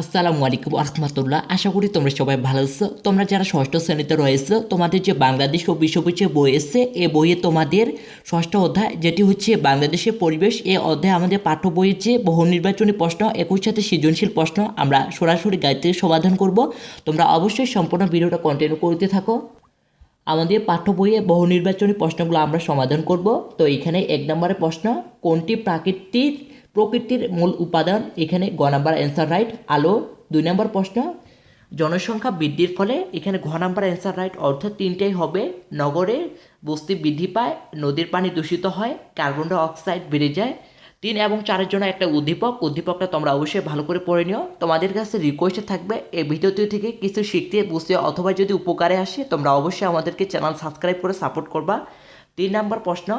আসসালামু আলাইকুম আহমতুল্লাহ আশা করি তোমরা সবাই ভালো আছো। তোমরা যারা ষষ্ঠ শ্রেণীতে রয়েছে, তোমাদের যে বাংলাদেশ ও বিশ্ব বই এসছে এ বইয়ে তোমাদের ষষ্ঠ অধ্যায়, যেটি হচ্ছে বাংলাদেশের পরিবেশ, এ অধ্যায় আমাদের পাঠ্য বইয়ের যে বহু নির্বাচনী প্রশ্ন একই সাথে সৃজনশীল প্রশ্ন, আমরা সরাসরি থেকে সমাধান করব। তোমরা অবশ্যই সম্পূর্ণ ভিডিওটা কন্টিনিউ করতে থাকো। আমাদের পাঠ্য বইয়ে বহু নির্বাচনী প্রশ্নগুলো আমরা সমাধান করব। তো এখানে এক নম্বরের প্রশ্ন, কোনটি প্রাকৃতিক প্রকৃতির মূল উপাদান, এখানে গ নাম্বার অ্যান্সার রাইট আলো, দুই নম্বর প্রশ্ন, জনসংখ্যা বৃদ্ধির ফলে এখানে ঘ নাম্বার অ্যান্সার রাইট অর্থাৎ তিনটাই হবে, নগরে বস্তি বৃদ্ধি পায়, নদীর পানি দূষিত হয় কার্বন ডাই অক্সাইড বেড়ে যায়। তিন এবং চারের জন্য একটা উদ্দীপক, উদ্দীপকটা তোমরা অবশ্যই ভালো করে পড়ে নিও। তোমাদের কাছে রিকোয়েস্ট থাকবে, এই ভিডিওটি থেকে কিছু শিখতে, বুঝতে অথবা যদি উপকারে আসে, তোমরা অবশ্যই আমাদেরকে চ্যানেল সাবস্ক্রাইব করে সাপোর্ট করবা। তিন নাম্বার প্রশ্ন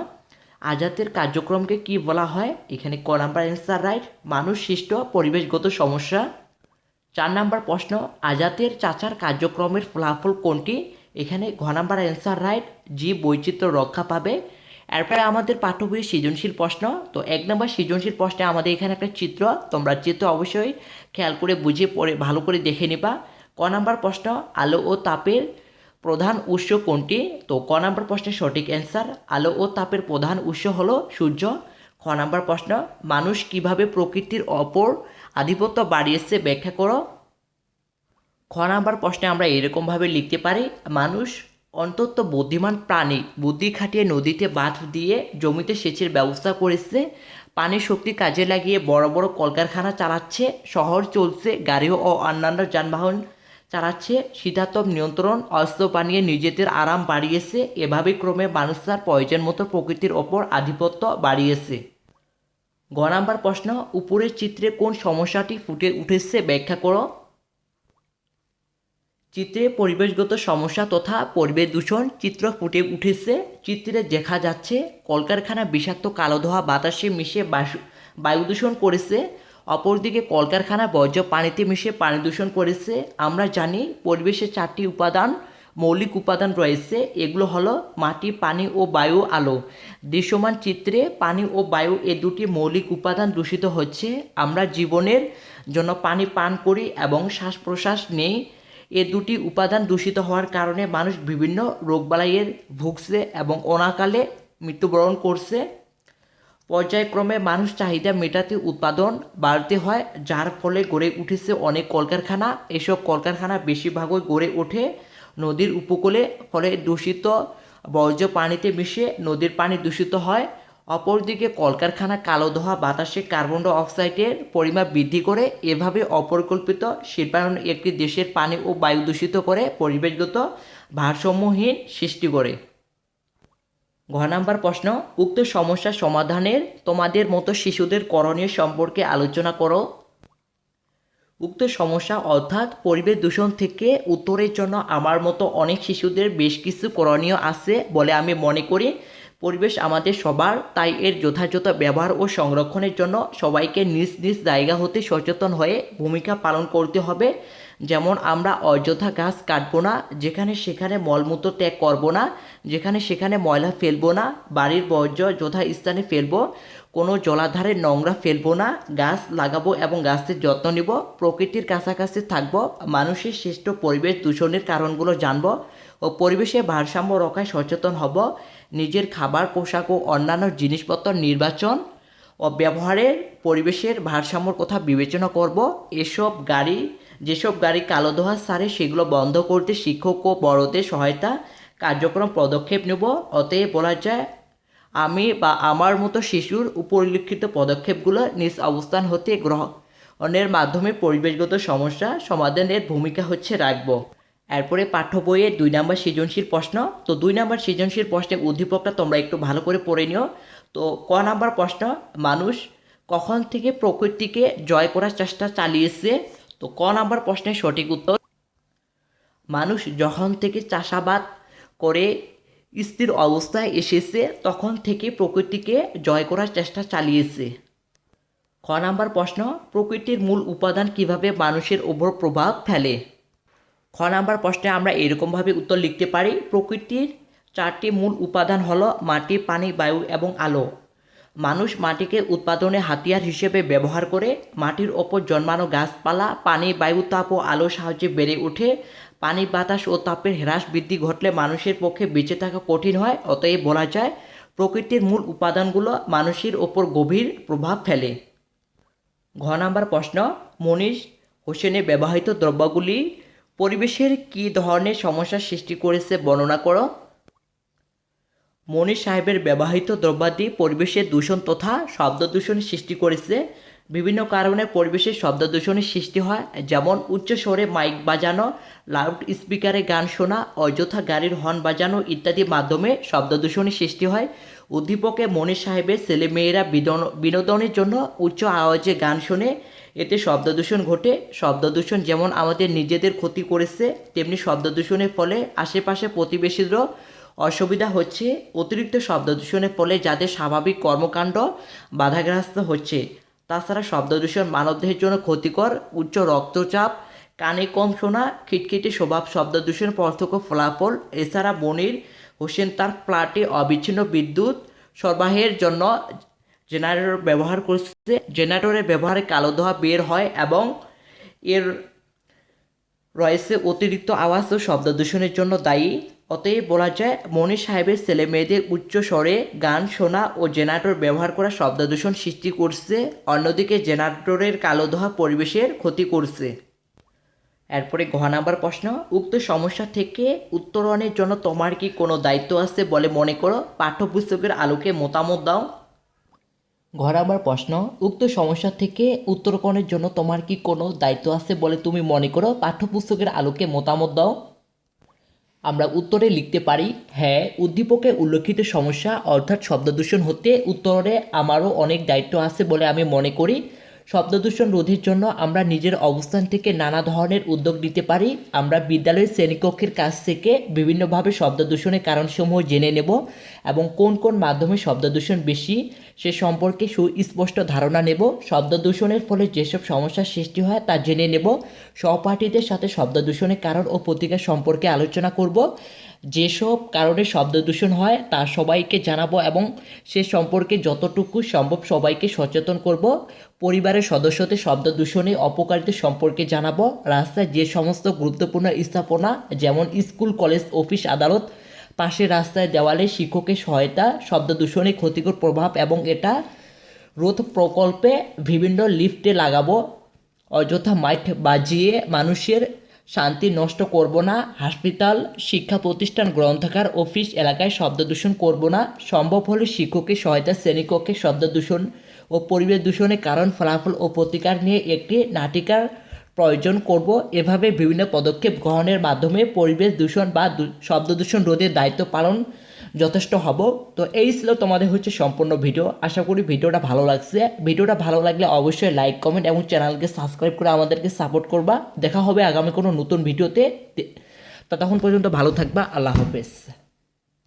আজাতের কার্যক্রমকে কি বলা হয়? এখানে ক নাম্বার অ্যান্সার রাইট মানুষ সৃষ্ট, পরিবেশগত সমস্যা। চার নাম্বার প্রশ্ন আজাতের চাচার কার্যক্রমের ফলাফল কোনটি? এখানে ঘ নাম্বার অ্যান্সার রাইট জীব বৈচিত্র্য রক্ষা পাবে। এরপরে আমাদের পাঠ্য বইয়ের সৃজনশীল প্রশ্ন, তো এক নম্বর সৃজনশীল প্রশ্নে আমাদের এখানে একটা চিত্র, তোমরা চিত্র অবশ্যই খেয়াল করে বুঝে পড়ে, ভালো করে দেখে নিবা। ক নাম্বার প্রশ্ন, আলো ও তাপের প্রধান উৎস কোনটি? তো ক নাম্বার প্রশ্নের সঠিক অ্যান্সার আলো ও তাপের প্রধান উৎস হলো সূর্য। খ নাম্বার প্রশ্ন, মানুষ কীভাবে প্রকৃতির অপর আধিপত্য বাড়িয়েছে ব্যাখ্যা করো। খ নাম্বার প্রশ্নে আমরা এরকমভাবে লিখতে পারি, মানুষ অন্তত বুদ্ধিমান প্রাণী বুদ্ধি খাটিয়ে নদীতে বাঁধ দিয়ে জমিতে সেচের ব্যবস্থা করেছে, পানির শক্তি কাজে লাগিয়ে বড় বড় কলকারখানা চালাচ্ছে, শহর চলছে গাড়ি ও অন্যান্য যানবাহন চালাচ্ছে শীতাতপ নিয়ন্ত্রণ, অস্ত্র বানিয়ে নিজেদের আরাম বাড়িয়েছে। এভাবে ক্রমে মানুষ তার প্রয়োজন মতো প্রকৃতির ওপর আধিপত্য বাড়িয়েছে। গ নাম্বার প্রশ্ন, উপরের চিত্রে কোন সমস্যাটি ফুটে উঠেছে ব্যাখ্যা করো। চিত্রে পরিবেশগত সমস্যা তথা পরিবেশ দূষণ চিত্র ফুটে উঠেছে। চিত্রে দেখা যাচ্ছে, কলকারখানা বিষাক্ত কালো ধোয়া বাতাসে মিশে বায়ু দূষণ করেছে। অপরদিকে কলকারখানা বর্জ্য পানিতে মিশে পানি দূষণ করেছে। আমরা জানি পরিবেশে চারটি উপাদান, মৌলিক উপাদান রয়েছে। এগুলো হলো মাটি, পানি ও বায়ু আলো। দৃশ্যমান চিত্রে পানি ও বায়ু এ দুটি মৌলিক উপাদান দূষিত হচ্ছে। আমরা জীবনের জন্য পানি পান করি এবং শ্বাস প্রশ্বাস নেই। এ দুটি উপাদান দূষিত হওয়ার কারণে মানুষ বিভিন্ন রোগবালাইয়ের ভুগছে এবং অনাকালে মৃত্যুবরণ করছে। পর্যায়ক্রমে মানুষ চাহিদা মেটাতে উৎপাদন বাড়তে হয়, যার ফলে গড়ে উঠেছে অনেক কলকারখানা। এসব কলকারখানা বেশিরভাগই গড়ে ওঠে নদীর উপকূলে, ফলে দূষিত বর্জ্য পানিতে মিশে নদীর পানি দূষিত হয়। অপরদিকে কলকারখানা কালো ধোয়া বাতাসে কার্বন ডাই অক্সাইডের পরিমাণ বৃদ্ধি করে, এভাবে অপরিকল্পিত শিল্পায়ন একটি দেশের পানি ও বায়ু দূষিত করে পরিবেশগত ভারসাম্যহীন সৃষ্টি করে। ঘ নাম্বার প্রশ্ন, উক্ত সমস্যা সমাধানের তোমাদের মতো শিশুদের করণীয় সম্পর্কে আলোচনা করো। উক্ত সমস্যা অর্থাৎ পরিবেশ দূষণ থেকে উত্তরের জন্য আমার মতো অনেক শিশুদের বেশ কিছু করণীয় আছে বলে আমি মনে করি। পরিবেশ আমাদের সবার, তাই এর যথাযথ ব্যবহার ও সংরক্ষণের জন্য সবাইকে নিজ নিজ জায়গা হতে সচেতন হয়ে ভূমিকা পালন করতে হবে। যেমন আমরা অযথা গাছ কাটবো না, যেখানে সেখানে মলমূত্র ত্যাগ করব না, যেখানে সেখানে ময়লা ফেলব না, বাড়ির বর্জ্য যথা স্থানে ফেলব, কোনো জলাধারে নোংরা ফেলব না, গাছ লাগাবো এবং গাছের যত্ন নিব, প্রকৃতির কাছাকাছি থাকব, মানুষের শ্রেষ্ঠ পরিবেশ দূষণের কারণগুলো জানব ও পরিবেশের ভারসাম্য রক্ষায় সচেতন হব, নিজের খাবার, পোশাক ও অন্যান্য জিনিসপত্র নির্বাচন ও ব্যবহারের পরিবেশের ভারসাম্যর কথা বিবেচনা করব, এসব গাড়ি যেসব গাড়ি কালো ধোয়া সারে, সেগুলো বন্ধ করতে শিক্ষক ও বড়দের সহায়তা কার্যক্রম পদক্ষেপ নেব। অতএব বলা যায়, আমি বা আমার মতো শিশুর উপরিলিখিত পদক্ষেপগুলো নিজ অবস্থান হতে গ্রহণের মাধ্যমে পরিবেশগত সমস্যা সমাধানের ভূমিকা হচ্ছে রাখব। এরপরে পাঠ্য বইয়ের দুই নাম্বার সৃজনশীল প্রশ্ন। তো দুই নাম্বার সৃজনশীল প্রশ্নের উদ্দীপকটা তোমরা একটু ভালো করে পড়ে নিও। তো ক নাম্বার প্রশ্ন, মানুষ কখন থেকে প্রকৃতিকে জয় করার চেষ্টা চালিয়েছে? তো ক নাম্বার প্রশ্নের সঠিক উত্তর? মানুষ যখন থেকে চাষাবাদ করে স্থির অবস্থায় এসেছে, তখন থেকে প্রকৃতিকে জয় করার চেষ্টা চালিয়েছে। খ নাম্বার প্রশ্ন, প্রকৃতির মূল উপাদান কীভাবে মানুষের ওপর প্রভাব ফেলে? খ নাম্বার প্রশ্নে আমরা এরকমভাবে উত্তর লিখতে পারি, প্রকৃতির চারটি মূল উপাদান হলো মাটি, পানি, বায়ু এবং আলো। মানুষ মাটিকে উৎপাদনে হাতিয়ার হিসেবে ব্যবহার করে, মাটির ওপর জন্মানো গাছপালা, পানি, বায়ু তাপ ও আলোর সাহায্যে বেড়ে ওঠে। পানি, বাতাস ও তাপের হ্রাস বৃদ্ধি ঘটলে মানুষের পক্ষে বেঁচে থাকা কঠিন হয়। অতএব বলা যায়, প্রকৃতির মূল উপাদানগুলো মানুষের ওপর গভীর প্রভাব ফেলে। ঘ নাম্বার প্রশ্ন মনীষ হোসেনে ব্যবহৃত দ্রব্যগুলি পরিবেশের কী ধরনের সমস্যার সৃষ্টি করেছে বর্ণনা করো। মনীষ সাহেবের ব্যবহৃত দ্রব্যাদি পরিবেশে দূষণ তথা শব্দ দূষণের সৃষ্টি করেছে। বিভিন্ন কারণে পরিবেশে শব্দ দূষণের সৃষ্টি হয়, যেমন উচ্চ স্বরে মাইক বাজানো লাউড স্পিকারে গান শোনা, অযথা গাড়ির হর্ন বাজানো ইত্যাদি মাধ্যমে শব্দ দূষণের সৃষ্টি হয়। উদ্দীপকে মনীষ সাহেবের ছেলেমেয়েরা বিনোদনের জন্য উচ্চ আওয়াজে গান শোনে। এতে শব্দ দূষণ ঘটে। শব্দ দূষণ যেমন আমাদের নিজেদের ক্ষতি করেছে, তেমনি শব্দ দূষণের ফলে আশেপাশে প্রতিবেশীদেরও অসুবিধা হচ্ছে অতিরিক্ত শব্দ দূষণের ফলে যাদের স্বাভাবিক কর্মকাণ্ড বাধাগ্রস্ত হচ্ছে, তাছাড়া শব্দ দূষণ মানবদেহের জন্য ক্ষতিকর, উচ্চ রক্তচাপ, কানে কম শোনা, খিটখিটে স্বভাব শব্দ দূষণ পার্থক্য ফলাফল, এছাড়া বনির হোসেন তার ফ্ল্যাটে অবিচ্ছিন্ন বিদ্যুৎ সরবরাহের জন্য জেনারেটর ব্যবহার করছে। জেনারেটরের ব্যবহারে কালো ধোয়া বের হয় এবং এর রয়েছে অতিরিক্ত আওয়াজ ও শব্দ দূষণের জন্য দায়ী। অতএব বলা যায় মনির সাহেবের ছেলে মেয়েদের উচ্চ স্বরে গান শোনা ও জেনারেটর ব্যবহার করা শব্দ দূষণ সৃষ্টি করছে, অন্যদিকে জেনারেটরের কালো ধোঁয়া পরিবেশের ক্ষতি করছে। এরপরে ঘ নাম্বার প্রশ্ন, উক্ত সমস্যা থেকে উত্তরণের জন্য তোমার কি কোনো দায়িত্ব আছে বলে মনে করো? পাঠ্যপুস্তকের আলোকে মতামত দাও। ঘ নাম্বার প্রশ্ন, উক্ত সমস্যা থেকে উত্তরকরণের জন্য তোমার কি কোনো দায়িত্ব আছে বলে তুমি মনে করো? পাঠ্যপুস্তকের আলোকে মতামত দাও। আমরা উত্তরে লিখতে পারি হ্যাঁ উদ্দীপকে উল্লেখিত সমস্যা অর্থাৎ শব্দদূষণ হতে উত্তরে আমারও অনেক দায়িত্ব আছে বলে আমি মনে করি। শব্দদূষণ রোধের জন্য আমরা নিজের অবস্থান থেকে নানা ধরনের উদ্যোগ নিতে পারি। আমরা বিদ্যালয়ের শ্রেণীকক্ষের কাছ থেকে বিভিন্নভাবে শব্দদূষণের কারণসমূহ জেনে নেব এবং কোন কোন মাধ্যমে শব্দদূষণ বেশি সে সম্পর্কে সুস্পষ্ট ধারণা নেব। শব্দদূষণের ফলে যেসব সমস্যার সৃষ্টি হয় তা জেনে নেব। সহপাঠীদের সাথে শব্দদূষণের কারণ ও প্রতিকার সম্পর্কে আলোচনা করব। যেসব কারণে শব্দ দূষণ হয়, তা সবাইকে জানাব এবং সে সম্পর্কে যতটুকু সম্ভব সবাইকে সচেতন করব। পরিবারের সদস্যদের শব্দ দূষণে, অপকারিতা সম্পর্কে জানাব। রাস্তায় যে সমস্ত গুরুত্বপূর্ণ স্থাপনা, যেমন স্কুল, কলেজ, অফিস, আদালত পাশের রাস্তায় দেওয়ালে শিক্ষকের সহায়তা, শব্দ দূষণে ক্ষতিকর প্রভাব এবং এটা রোধ প্রকল্পে বিভিন্ন লিফটে লাগাবো। অযথা মাইক বাজিয়ে মানুষের শান্তি নষ্ট করব না, হাসপাতাল, শিক্ষা প্রতিষ্ঠান, গ্রন্থাগার, অফিস, এলাকায় শব্দ দূষণ করব না, সম্ভব হলে শিক্ষকের সহায়তা, শ্রেণীকক্ষে শব্দ দূষণ ও পরিবেশ দূষণের কারণ, ফলাফল ও প্রতিকার নিয়ে একটি নাটিকার প্রয়োজন করব। এভাবে বিভিন্ন পদক্ষেপ গ্রহণের মাধ্যমে পরিবেশ দূষণ বা শব্দ দূষণ রোধের দায়িত্ব পালন যথেষ্ট হব। তো এই ছিল তোমাদের হচ্ছে সম্পূর্ণ ভিডিও। আশা করি ভিডিওটা ভালো লাগছে। ভিডিওটা ভালো লাগলে অবশ্যই লাইক কমেন্ট এবং চ্যানেলকে সাবস্ক্রাইব করে আমাদেরকে সাপোর্ট করবা। দেখা হবে আগামী কোনো নতুন ভিডিওতে। তখন পর্যন্ত ভালো থাকবা। আল্লাহ হাফেজ।